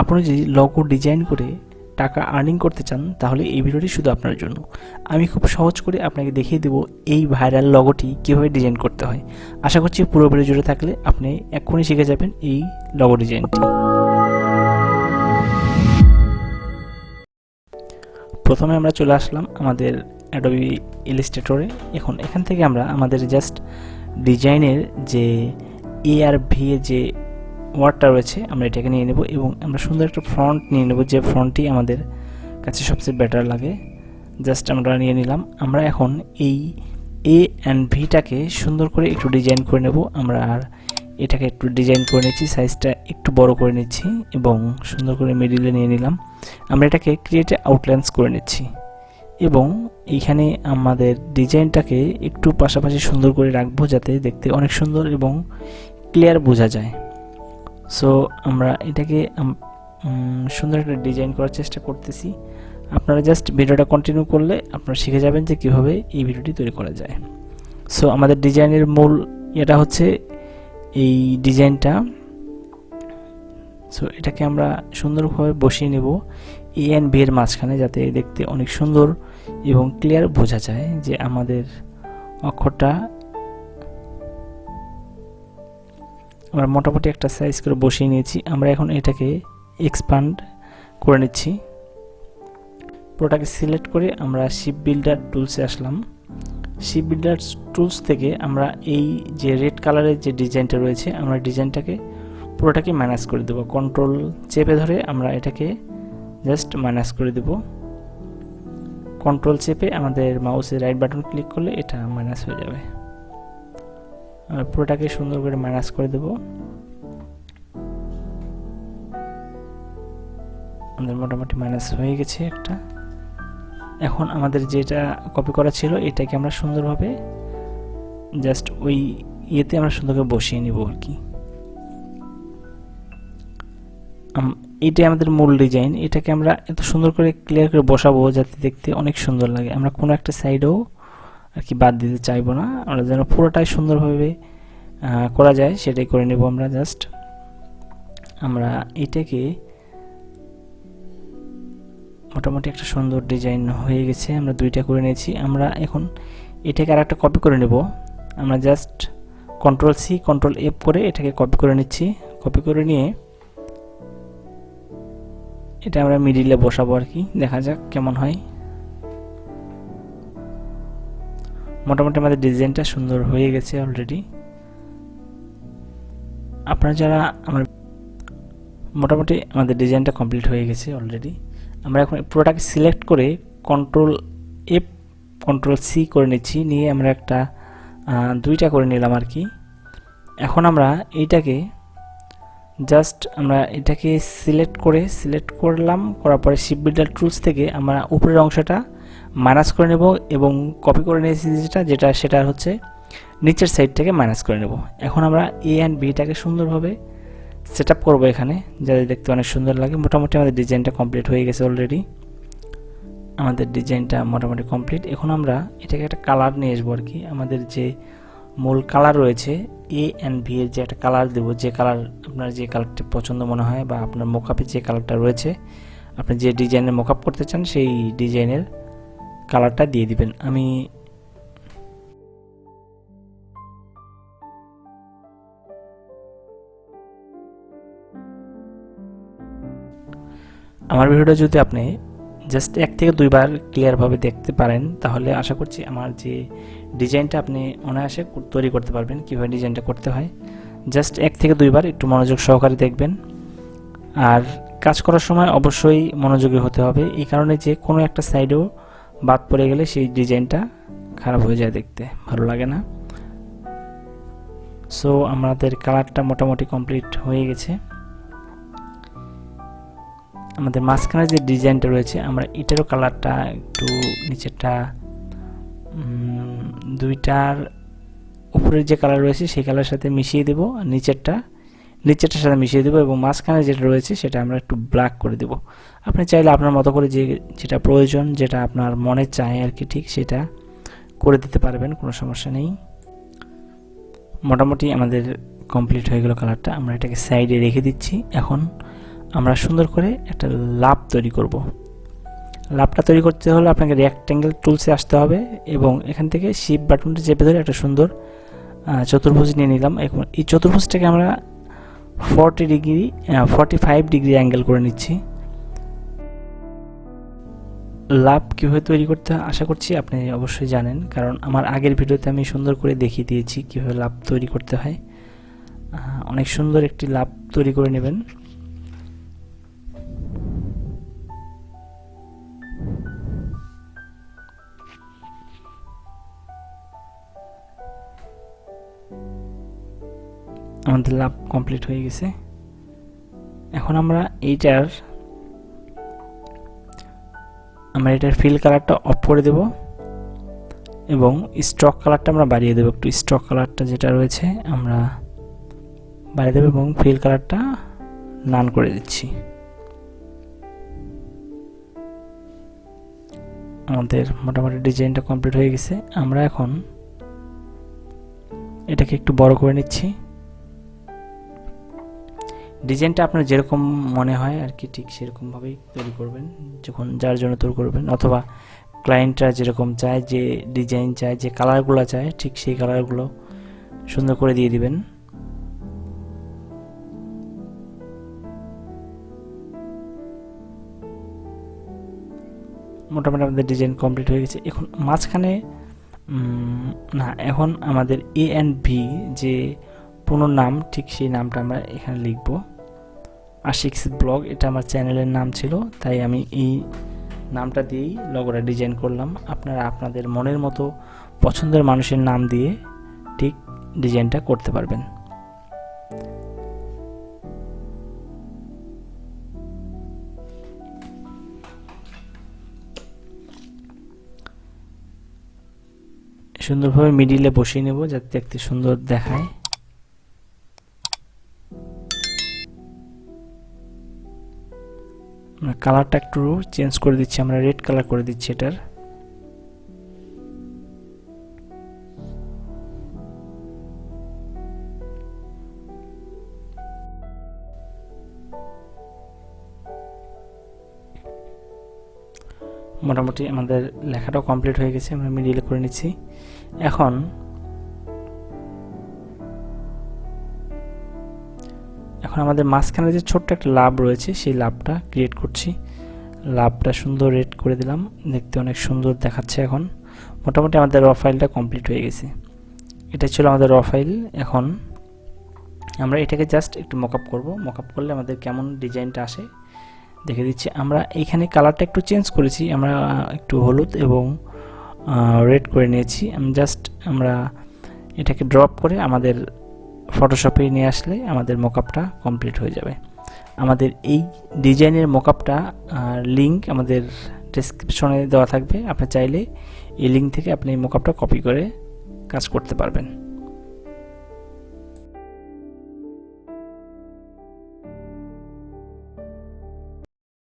আপনি যদি logo design করে টাকা আর্নিং করতে চান, তাহলে এই ভিডিওটি শুধু আপনার জন্য। আমি খুব সহজ করে আপনাকে দেখিয়ে দেবো এই ভাইরাল লগোটি কীভাবে ডিজাইন করতে হয়। আশা করছি পুরো ভিডিও জুড়ে থাকলে আপনি এক্ষুনি শিখে যাবেন এই লগো ডিজাইনটি প্রথমে আমরা চলে আসলাম আমাদের অ্যাডোবি ইলিস্ট্রেটরে এখন এখান থেকে আমরা আমাদের জাস্ট ডিজাইনের যে এ আর ভি যে ওয়ার্ডটা রয়েছে, আমরা এটাকে নিয়ে নেব এবং আমরা সুন্দর একটা ফ্রন্ট নিয়ে নেব যে ফ্রন্টটি আমাদের কাছে সবচেয়ে বেটার লাগে। জাস্ট আমরা নিয়ে নিলাম। আমরা এখন এই এ অ্যান্ড ভিটাকে সুন্দর করে একটু ডিজাইন করে নেব। আমরা আর এটাকে একটু ডিজাইন করে নিচ্ছি, সাইজটা একটু বড় করে নিচ্ছি এবং সুন্দর করে মিডিলে নিয়ে নিলাম। আমরা এটাকে ক্রিয়েটে আউটলাইন্স করে নিচ্ছি এবং এইখানে আমাদের ডিজাইনটাকে একটু পাশাপাশি সুন্দর করে রাখব যাতে দেখতে অনেক সুন্দর এবং ক্লিয়ার বোঝা যায়। সো আমরা এটাকে সুন্দর একটা ডিজাইন করার চেষ্টা করতেছি। আপনারা জাস্ট ভিডিওটা কন্টিনিউ করলে আপনারা শিখে যাবেন যে কীভাবে এই ভিডিওটি তৈরি করা যায়। সো আমাদের ডিজাইনের মূল এটা হচ্ছে এই ডিজাইনটা সো এটাকে আমরা সুন্দরভাবে বসিয়ে নেব এ অ্যান্ড বি এর মাঝখানে যাতে দেখতে অনেক সুন্দর এবং ক্লিয়ার বোঝা যায় যে আমাদের অক্ষরটা আমরা মোটামুটি একটা সাইজ করে বসিয়ে নিয়েছি। আমরা এখন এটাকে এক্সপান্ড করে নিচ্ছি। পুরোটাকে সিলেক্ট করে আমরা শিপ বিল্ডার টুলসে আসলাম। শিপ বিল্ডার টুলস থেকে আমরা এই যে রেড কালারের যে ডিজাইনটা রয়েছে, আমরা ডিজাইনটাকে পুরোটাকে মাইনাস করে দেবো। কন্ট্রোল চেপে ধরে আমরা এটাকে জাস্ট মাইনাস করে দেব। কন্ট্রোল চেপে আমাদের মাউসের রাইট বাটন ক্লিক করলে এটা মাইনাস হয়ে যাবে। পুরোটাকে সুন্দর করে মাইনাস করে দেব। আমাদের মোটামুটি মাইনাস হয়ে গেছে একটা। এখন আমাদের যেটা কপি করা ছিল, এটাকে আমরা সুন্দরভাবে জাস্ট ওই ইয়েতে আমরা সুন্দর করে বসিয়ে নিব আর কি। এইটাই আমাদের মূল ডিজাইন। এটাকে আমরা এত সুন্দর করে ক্লিয়ার করে বসাবো যাতে দেখতে অনেক সুন্দর লাগে। আমরা কোনো একটা সাইডেও আর কি বাদ দিতে চাইব না। আমরা যেন পুরোটাই সুন্দরভাবে করা যায়, সেটাই করে নেব আমরা জাস্ট আমরা এটাকে মোটামুটি একটা সুন্দর ডিজাইন হয়ে গেছে, আমরা দুইটা করে নিয়েছি। আমরা এখন এটাকে আর একটা কপি করে নেব। আমরা just control C control F করে এটাকে কপি করে নিচ্ছি। কপি করে নিয়ে এটা আমরা মিডিলে বসাবো আর কি। দেখা যাক কেমন হয়। মোটামুটি আমাদের ডিজাইনটা সুন্দর হয়ে গেছে অলরেডি আপনারা যারা আমার মোটামুটি আমাদের ডিজাইনটা কমপ্লিট হয়ে গেছে অলরেডি আমরা এখন পুরোটাকে সিলেক্ট করে কন্ট্রোল এফ কন্ট্রোল সি করে নিচ্ছি। নিয়ে আমরা একটা দুইটা করে নিলাম আর কি। এখন আমরা এইটাকে জাস্ট আমরা এটাকে সিলেক্ট করে সিলেক্ট করলাম, করার পরে শিপ বিল্ডার টুলস থেকে আমরা উপরের অংশটা মাইনাস করে নেব এবং কপি করে নিয়েছি যেটা যেটা সেটা হচ্ছে নিচের সাইড থেকে মাইনাস করে নেব। এখন আমরা এ অ্যান্ড বিটাকে সুন্দরভাবে সেট আপ করব এখানে। যাতে দেখতে অনেক সুন্দর লাগে। মোটামুটি আমাদের ডিজাইনটা কমপ্লিট হয়ে গেছে অলরেডি আমাদের ডিজাইনটা মোটামুটি কমপ্লিট এখন আমরা এটাকে একটা কালার নিয়ে আসব আর কি। আমাদের যে মূল কালার রয়েছে এ অ্যান্ড ভি এর যে একটা কালার দেবো, যে কালার আপনার যে কালারটি পছন্দ মনে হয় বা আপনার মোকাপে যে কালারটা রয়েছে, আপনি যে ডিজাইনের মোকাপ করতে চান, সেই ডিজাইনের কালারটা দিয়ে দিবেন। আমি আমার ভিডিওটা যদি আপনি জাস্ট এক থেকে দুইবার ক্লিয়ারভাবে দেখতে পারেন, তাহলে আশা করছি আমার যে ডিজাইনটা আপনি অনায়াসে তৈরি করতে পারবেন, কীভাবে ডিজাইনটা করতে হয়। জাস্ট এক থেকে দুইবার একটু মনোযোগ সহকারে দেখবেন। আর কাজ করার সময় অবশ্যই মনোযোগী হতে হবে। এই কারণে যে কোনো একটা সাইডেও বাদ পড়ে গেলে সেই ডিজাইনটা খারাপ হয়ে যায় দেখতে, ভালো লাগে না। সো আমাদের কালারটা মোটামুটি কমপ্লিট হয়ে গেছে। আমাদের মাঝখানে যে ডিজাইনটা রয়েছে, আমরা এটারও কালারটা একটু নিচেরটা দুইটার উপরের যে কালার রয়েছে, সেই কালারের সাথে মিশিয়ে দেবো, আর নিচেরটা নিচেরটার সাথে মিশিয়ে দেবো এবং মাঝখানে যেটা রয়েছে সেটা আমরা একটু ব্ল্যাক করে দেবো। আপনি চাইলে আপনার মতো করে যে, যেটা প্রয়োজন, যেটা আপনার মনে চায় আর কি, ঠিক সেটা করে দিতে পারবেন, কোনো সমস্যা নেই। মোটামুটি আমাদের কমপ্লিট হয়ে গেল কালারটা আমরা এটাকে সাইডে রেখে দিচ্ছি। এখন আমরা সুন্দর করে একটা লাভ তৈরি করব। লাভটা তৈরি করতে হলে আপনাকে রেক্ট্যাঙ্গেল টুলসে আসতে হবে এবং এখান থেকে শিপ বাটনটা চেপে ধরে একটা সুন্দর চতুর্ভুজ নিয়ে নিলাম। এখন এই চতুর্ভুজটাকে আমরা forty degree forty five degree angle করে নিচ্ছি। লাভ কীভাবে তৈরি করতে আশা করছি আপনি অবশ্যই জানেন, কারণ আমার আগের ভিডিওতে আমি সুন্দর করে দেখিয়ে দিয়েছি কীভাবে লাভ তৈরি করতে হয়। অনেক সুন্দর একটি লাভ তৈরি করে নেবেন। আমাদের লাভ কমপ্লিট হয়ে গেছে। এখন আমরা এইটার, আমরা এটার ফিল কালারটা অফ করে দেব এবং স্টক কালারটা আমরা বাড়িয়ে দেবো। একটু স্টক কালারটা যেটা রয়েছে আমরা বাড়িয়ে দেবো এবং ফিল কালারটা নান করে দিচ্ছি। আমাদের মোটামুটি ডিজাইনটা কমপ্লিট হয়ে গেছে। আমরা এখন এটাকে একটু বড় করে নিচ্ছি। ডিজাইনটা আপনার যেরকম মনে হয় আর কি, ঠিক সেরকমভাবেই তৈরি করবেন, যখন যার জন্য তৈরি করবেন, অথবা ক্লায়েন্টরা যেরকম চায়, যে ডিজাইন চায়, যে কালারগুলো চায়, ঠিক সেই কালারগুলো সুন্দর করে দিয়ে দিবেন। মোটামুটি আমাদের ডিজাইন কমপ্লিট হয়ে গেছে। এখন মাঝখানে না, এখন আমাদের এ অ্যান্ড ভি যে পুরো নাম, ঠিক সেই নামটা আমরা এখানে লিখব। আশিক্স ব্লগ, এটা আমার চ্যানেলের নাম ছিল, তাই আমি এই নামটা দিয়েই লগোটা ডিজাইন করলাম। আপনারা আপনাদের মনের মতো পছন্দের মানুষের নাম দিয়ে ঠিক ডিজাইনটা করতে পারবেন। সুন্দরভাবে মিডিলে বসিয়ে নেব যাতে দেখতে সুন্দর দেখায়। কালারটা একটু চেঞ্জ করে দিচ্ছি, আমরা রেড কালার করে দিচ্ছি এটার। মোটামুটি আমাদের লেখাটাও কমপ্লিট হয়ে গেছে, আমরা মিডিলে করে নিচ্ছি। এখন এখন আমাদের মাঝখানে যে ছোট্ট একটা লাভ রয়েছে, সেই লাভটা ক্রিয়েট করছি। লাভটা সুন্দর রেড করে দিলাম। দেখতে অনেক সুন্দর দেখাচ্ছে এখন। মোটামুটি আমাদের র ফাইলটা কমপ্লিট হয়ে গেছে। এটা ছিল আমাদের র ফাইল এখন আমরা এটাকে জাস্ট একটু মকআপ করব। মকআপ করলে আমাদের কেমন ডিজাইনটা আসে, দেখে দিচ্ছি। আমরা এইখানে কালারটা একটু চেঞ্জ করেছি। আমরা একটু হলুদ এবং রেড করে নিয়েছি। আমি জাস্ট আমরা এটাকে ড্রপ করে আমাদের ফটোশপে নিয়ে আসলে আমাদের মোকআপটা কমপ্লিট হয়ে যাবে। আমাদের এই ডিজাইনের মোকআপটা লিঙ্ক আমাদের ডেসক্রিপশনে দেওয়া থাকবে। আপনি চাইলে এই লিঙ্ক থেকে আপনি মোকআপটা কপি করে কাজ করতে পারবেন।